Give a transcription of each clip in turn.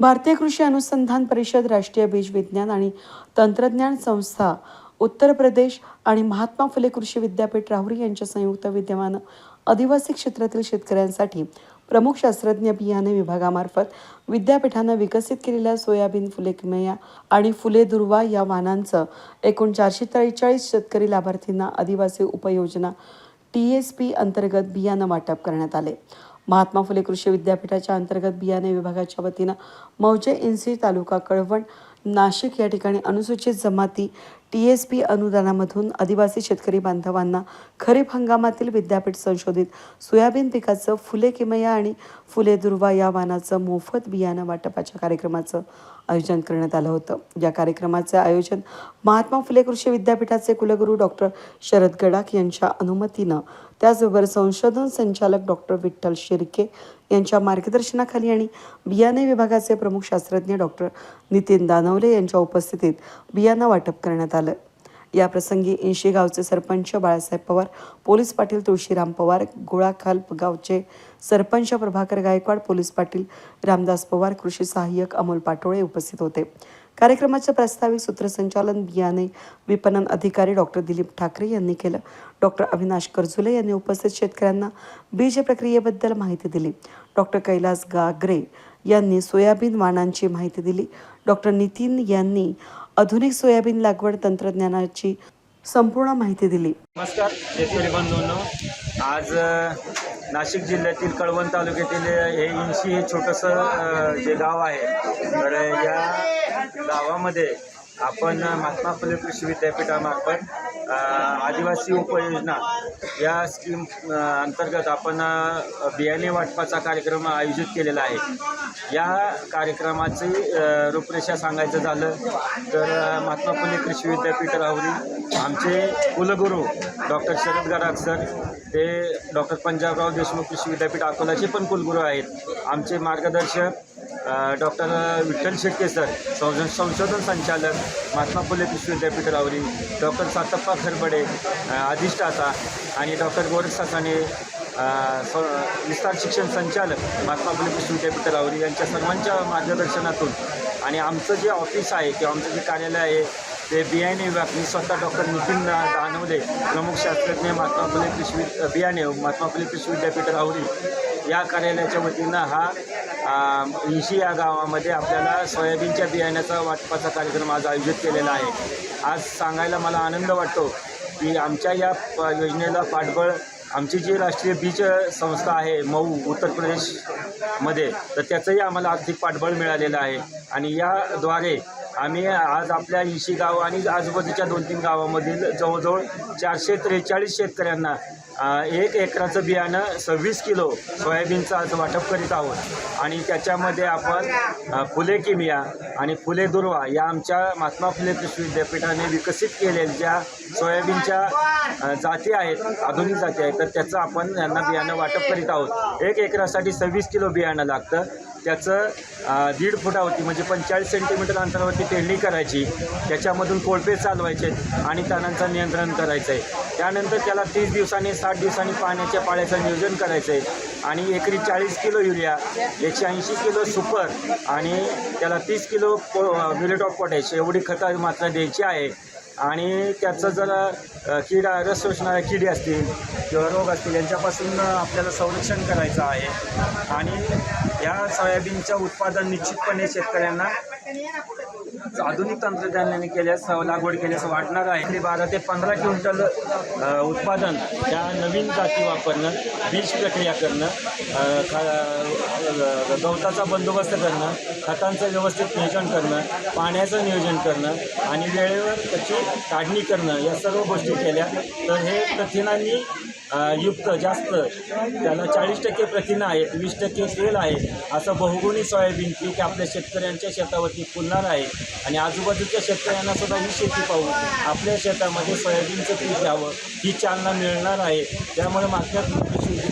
भारतीय कृषी अनुसंधान परिषद राष्ट्रीय बीज विज्ञान आणि तंत्रज्ञान संस्था उत्तर प्रदेश आणि महात्मा फुले कृषी विद्यापीठ राहुरी यांच्या संयुक्त विद्यमानं आदिवासी क्षेत्रातील शेतकऱ्यांसाठी प्रमुख शास्त्रज्ञ बियाणे विभागामार्फत विद्यापीठानं विकसित केलेल्या सोयाबीन फुले किमया आणि फुले दुर्वा या वाहनांचं एकूण चारशे त्रेचाळीस शेतकरी लाभार्थींना आदिवासी उपयोजना टी एस पी अंतर्गत बियाणं वाटप करण्यात आले. महात्मा फुले कृषी विद्यापीठाच्या अंतर्गत बियाणे विभागाच्या वतीनं मौजे इन्सी तालुका कळवण नाशिक या ठिकाणी अनुसूचित जमाती टी एस पी अनुदानामधून आदिवासी शेतकरी बांधवांना खरीप हंगामातील विद्यापीठ संशोधित सोयाबीन पिकाचं फुले किमया आणि फुले दुर्वा या वानाचं मोफत बियाणं वाटपाच्या कार्यक्रमाचं आयोजन करण्यात आलं होतं. या कार्यक्रमाचे आयोजन महात्मा फुले कृषी विद्यापीठाचे कुलगुरू डॉक्टर शरद गडाख यांच्या अनुमतीनं त्याचबरोबर संशोधन संचालक डॉक्टर विठ्ठल शिर्के यांच्या मार्गदर्शनाखाली आणि बियाणे विभागाचे प्रमुख शास्त्रज्ञ डॉक्टर नितीन दानवले यांच्या उपस्थितीत बियाणं वाटप करण्यात आलं. याप्रसंगी प्रसंगी गावचे सरपंच बाळासाहेब पवार पोलीस पाटील तुळशीराम पवार गोळाखाल गावचे सरपंच प्रभाकर गायकवाड पोलीस पाटील रामदास पवार कृषी सहाय्यक अमोल पाटोळे उपस्थित होते. कार्यक्रमाचे प्रास्ताविक सूत्रसंचालन बियाणे विपणन अधिकारी डॉक्टर दिलीप ठाकरे यांनी केलं. डॉक्टर अविनाश करजुले यांनी उपस्थित शेतकऱ्यांना बीज प्रक्रियेबद्दल माहिती दिली. डॉक्टर कैलास गागरे यांनी सोयाबीन वाणांची माहिती दिली. डॉक्टर नितीन यांनी आधुनिक सोयाबीन लागवड तंत्रज्ञानाची संपूर्ण माहिती दिली. नमस्कार शेतकरी बंधूंनो आज नाशिक जिल्ह्यातील कळवण तालुक्यातील हे इंशी हे छोटंसं जे गाव आहे तर या गावामध्ये आपण महात्मा फुले कृषी विद्यापीठामार्फत आदिवासी उपयोजना या स्कीम अंतर्गत आपण बियाणे वाटपाचा कार्यक्रम आयोजित केलेला आहे. या कार्यक्रमाची रूपरेषा सांगायचं झालं तर महात्मा फुले कृषी विद्यापीठ राहुरी आमचे कुलगुरू डॉक्टर शरद गडाख सर ते डॉक्टर पंजाबराव देशमुख कृषी विद्यापीठ अकोलाचे पण कुलगुरू आहेत. आमचे मार्गदर्शक डॉक्टर विठ्ठल शेट्टे सर संशोधन संशोधन संचालक महात्मा फुले कृषी विद्यापीठ डॉक्टर सातप्पा खरबडे अधिष्ठाता आणि डॉक्टर गोरख सासाने स विस्तार शिक्षण संचालक महात्मा फुले कृषी विद्यापीठ यांच्या सर्वांच्या मार्गदर्शनातून आणि आमचं जे ऑफिस आहे किंवा आमचं जे कार्यालय आहे ते बियाणे विभाग मी स्वतः डॉक्टर नितीन दानवले प्रमुख शास्त्रज्ञ महात्मा फुले कृषी वि- बियाणे महात्मा फुले कृषी विद्यापीठ राहुरी या कार्यालयाच्या वतीनं हा इंशी या गावामध्ये आपल्याला सोयाबीनच्या बियाण्याचा वाटपाचा कार्यक्रम आज आयोजित केलेला आहे. आज सांगायला मला आनंद वाटतो की आमच्या या प- योजनेला पाठबळ आमची जी राष्ट्रीय बीज संस्था आहे मऊ उत्तर प्रदेशमध्ये तर त्याचंही आम्हाला आर्थिक पाठबळ मिळालेलं आहे. आणि याद्वारे आम्ही आज आपल्या इशी गाव आणि आजूबाजूच्या दोन तीन गावामधील जवळजवळ चारशे त्रेचाळीस शेतकऱ्यांना एक एकराचं बियाणं सव्वीस किलो सोयाबीनचं आज वाटप करीत आहोत. आणि त्याच्यामध्ये आपण फुले किमिया आणि फुले दुर्वा या आमच्या महात्मा फुले कृषी विद्यापीठाने विकसित केलेल्या ज्या सोयाबीनच्या जाती आहेत आधुनिक जाती आहेत तर त्याचं आपण यांना बियाणं वाटप करीत आहोत. एक एकरासाठी सव्वीस किलो बियाणं लागतं. त्याचं दीड फुटावरती म्हणजे पंचेचाळीस सेंटीमीटर अंतरावरती पेरणी करायची. त्याच्यामधून कोळपे चालवायचे आणि तणांचं नियंत्रण करायचं आहे त्यानंतर त्याला तीस दिवसांनी साठ दिवसांनी पाण्याच्या पाण्याचं नियोजन करायचं आहे आणि एकरी चाळीस किलो युरिया एकशे ऐंशी किलो सुपर आणि त्याला तीस किलो पो मिलेट ऑफ पोटॅश एवढी खतं मात्रा द्यायची आहे. आणि त्याचं जर कीड रस शोषणाऱ्या किडी असतील किंवा रोग असतील यांच्यापासून आपल्याला संरक्षण करायचं आहे. आणि या सोयाबीनचं उत्पादन निश्चितपणे शेतकऱ्यांना आधुनिक तंत्रज्ञानाने केल्यास लागवड केल्यास वाटणार आहे. तरी बारा ते पंधरा क्विंटल उत्पादन त्या नवीन जाती वापरणं बीज प्रक्रिया करणं खा गवताचा बंदोबस्त करणं खतांचं व्यवस्थित नियोजन करणं पाण्याचं नियोजन करणं आणि वेळेवर त्याची काढणी करणं या सर्व गोष्टी केल्या तर हे प्रथिनांनी युक्त जास्त. त्याला चाळीस टक्के प्रथिनं आहेत वीस टक्के तेल आहे असं बहुगुणी सोयाबीन पीक आपल्या शेतकऱ्यांच्या शेतावरती फुलणार आहे. आणि आजूबाजूच्या शेतकऱ्यांना सुद्धा ही शेती पाहून आपल्या शेतामध्ये सोयाबीनचं पीक घ्यावं ही चालना मिळणार आहे. त्यामुळे मागच्या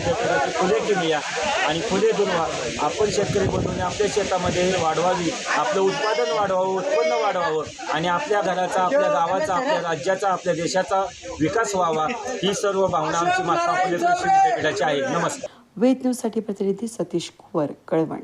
शेतकऱ्याची फुले किमिया आणि फुले दुर्वा आपण शेतकरी बनवून आपल्या शेतामध्ये हे वाढवावी. आपलं उत्पादन वाढवावं उत्पन्न वाढवावं. आणि आपल्या घराचा आपल्या गावाचा आपल्या राज्याचा आपल्या देशाचा विकास व्हावा. ही सर्व भावना आमची महात्मा फुले कृषी विद्यापीठाची आहे. नमस्कार. वेद न्यूजसाठी प्रतिनिधी सतीश कुवर कळवण.